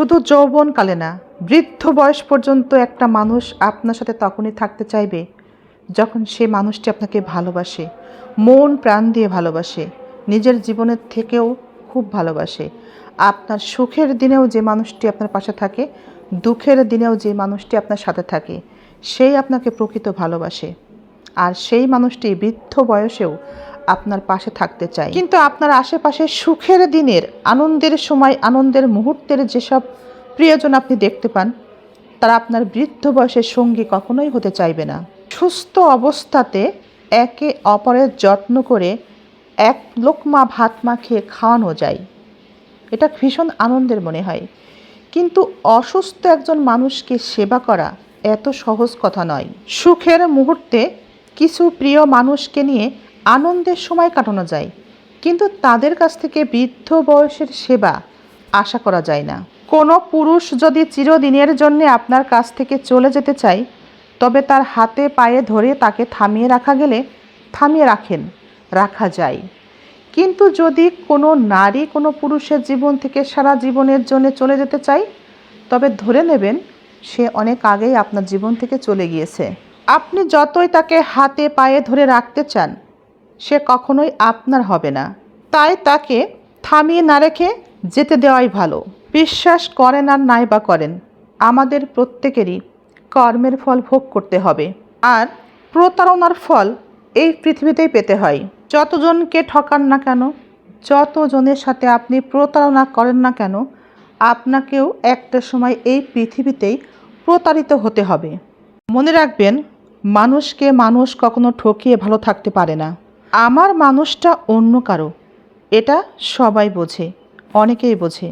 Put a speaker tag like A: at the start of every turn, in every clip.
A: শুধু যৌবনকালে না, বৃদ্ধ বয়স পর্যন্ত একটা মানুষ আপনার সাথে তখনই থাকতে চাইবে যখন সে মানুষটি আপনাকে ভালোবাসে, মন প্রাণ দিয়ে ভালোবাসে, নিজের জীবনের থেকেও খুব ভালোবাসে। আপনার সুখের দিনেও যে মানুষটি আপনার পাশে থাকে, দুঃখের দিনেও যে মানুষটি আপনার সাথে থাকে, সেই আপনাকে প্রকৃত ভালোবাসে। আর সেই মানুষটি বৃদ্ধ বয়সেও আপনার পাশে থাকতে চায় কিন্তু আপনার আশেপাশে সুখের দিনের, আনন্দের সময়, আনন্দের মুহূর্তের যেসব প্রিয়জন আপনি দেখতে পান, তারা আপনার বৃদ্ধ বয়সের সঙ্গী কখনোই হতে চাইবে না। সুস্থ অবস্থাতে একে অপরের যত্ন করে এক লোকমা ভাত মাখিয়ে খাওয়ানো যায়। এটা ভীষণ আনন্দের মনে হয়। কিন্তু অসুস্থ একজন মানুষকে সেবা করা এত সহজ কথা নয়। সুখের মুহূর্তে কিছু প্রিয় মানুষকে নিয়ে আনন্দের সময় কাটানো যায়, কিন্তু তাদের কাছ থেকে বৃদ্ধ বয়সের সেবা আশা করা যায় না। কোনো পুরুষ যদি চিরদিনের জন্য আপনার কাছ থেকে চলে যেতে চায়, তবে তার হাতে পায়ে ধরে তাকে থামিয়ে রাখা গেলে থামিয়ে রাখেন, রাখা যায়। কিন্তু যদি কোনো নারী কোনো পুরুষের জীবন থেকে সারা জীবনের জন্য চলে যেতে চায়, তবে ধরে নেবেন সে অনেক আগেই আপনার জীবন থেকে চলে গিয়েছে। আপনি যতই তাকে হাতে পায়ে ধরে রাখতে চান সে কখনোই আপনার হবে না। তাই তাকে থামিয়ে না রেখে যেতে দেওয়াই ভালো। বিশ্বাস করেন আর নাই বা করেন, আমাদের প্রত্যেকেরই কর্মের ফল ভোগ করতে হবে। আর প্রতারণার ফল এই পৃথিবীতেই পেতে হয়। যতজনকে ঠকান না কেন, যতজনের সাথে আপনি প্রতারণা করেন না কেন, আপনাকেও একটা সময় এই পৃথিবীতেই প্রতারিত হতে হবে। মনে রাখবেন, মানুষকে মানুষ কখনো ঠকিয়ে ভালো থাকতে পারে না। আমার মানুষটা অন্য কারও। এটা সবাই বোঝে, অনেকেই বোঝে,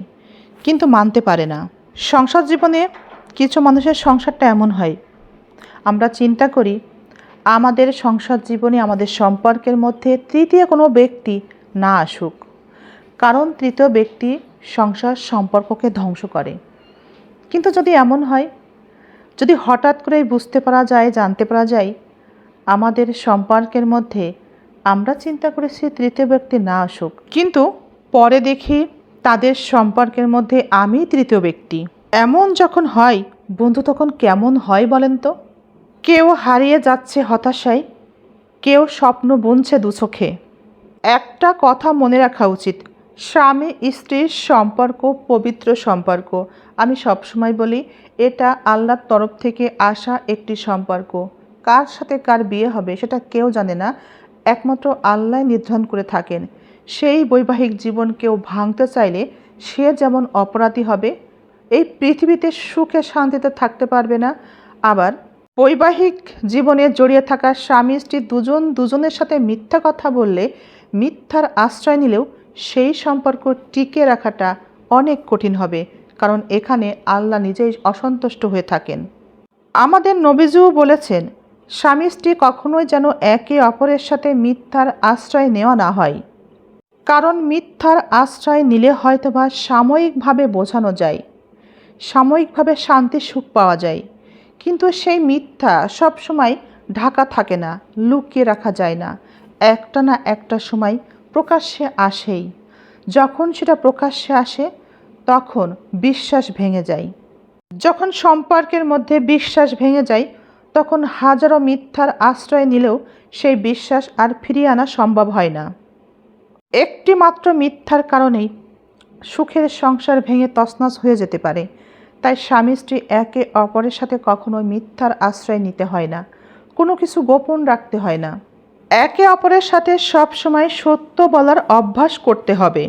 A: কিন্তু মানতে পারে না। সংসার জীবনে কিছু মানুষের সংসারটা এমন হয়। আমরা চিন্তা করি, আমাদের সংসার জীবনে আমাদের সম্পর্কের মধ্যে তৃতীয় কোনো ব্যক্তি না আসুক, কারণ তৃতীয় ব্যক্তি সংসার সম্পর্ককে ধ্বংস করে। কিন্তু যদি এমন হয়, যদি হঠাৎ করেই বুঝতে পারা যায়, জানতে পারা যায়, আমাদের সম্পর্কের মধ্যে আমরা চিন্তা করেছি তৃতীয় ব্যক্তি না আসুক। কিন্তু পরে দেখি তাদের সম্পর্কের মধ্যে আমি তৃতীয় ব্যক্তি। এমন যখন হয়, বন্ধু তখন কেমন হয় বলেন তো? কেউ হারিয়ে যাচ্ছে হতাশায়, কেউ স্বপ্ন বুনছে দুচোখে একটা কথা মনে রাখা উচিত, স্বামী স্ত্রীর সম্পর্ক পবিত্র সম্পর্ক। আমি সবসময় বলি, এটা আল্লাহর তরফ থেকে আসা একটি সম্পর্ক। কার সাথে কার বিয়ে হবে সেটা কেউ জানে না। একমাত্র আল্লাহ নির্ধারণ করে থাকেন। সেই বৈবাহিক জীবন কেউ ভাঙতে চাইলে সে যেমন অপরাধী হবে, এই পৃথিবীতে সুখে শান্তিতে থাকতে পারবে না। আবার বৈবাহিক জীবনে জড়িয়ে থাকা স্বামী, স্ত্রী দুজন দুজনের সাথে মিথ্যা কথা বললে, মিথ্যার আশ্রয় নিলেও সেই সম্পর্ক টিকে রাখাটা অনেক কঠিন হবে, কারণ এখানে আল্লাহ নিজেই অসন্তুষ্ট হয়ে থাকেন। আমাদের নবীজুও বলেছেন স্বামী স্ত্রী কখনোই যেন একে অপরের সাথে মিথ্যার আশ্রয় নেওয়া না হয়। কারণ মিথ্যার আশ্রয় নিলে হয়তোবা সাময়িকভাবে বোঝানো যায়, সাময়িকভাবে শান্তি সুখ পাওয়া যায়। কিন্তু সেই মিথ্যা সবসময় ঢাকা থাকে না, লুকিয়ে রাখা যায় না। একটা না একটা সময় প্রকাশ্যে আসেই। যখন সেটা প্রকাশ্যে আসে, তখন বিশ্বাস ভেঙে যায়। যখন সম্পর্কের মধ্যে বিশ্বাস ভেঙে যায় তখন হাজারো মিথ্যার আশ্রয় নিলেও সেই বিশ্বাস আর ফিরিয়ে আনা সম্ভব হয় না। একটি মাত্র মিথ্যার কারণেই সুখের সংসার ভেঙে তছনছ হয়ে যেতে পারে। তাই স্বামী স্ত্রী একে অপরের সাথে কখনো মিথ্যার আশ্রয় নিতে হয় না। কোনো কিছু গোপন রাখতে হয় না। একে অপরের সাথে সব সময় সত্য বলার অভ্যাস করতে হবে।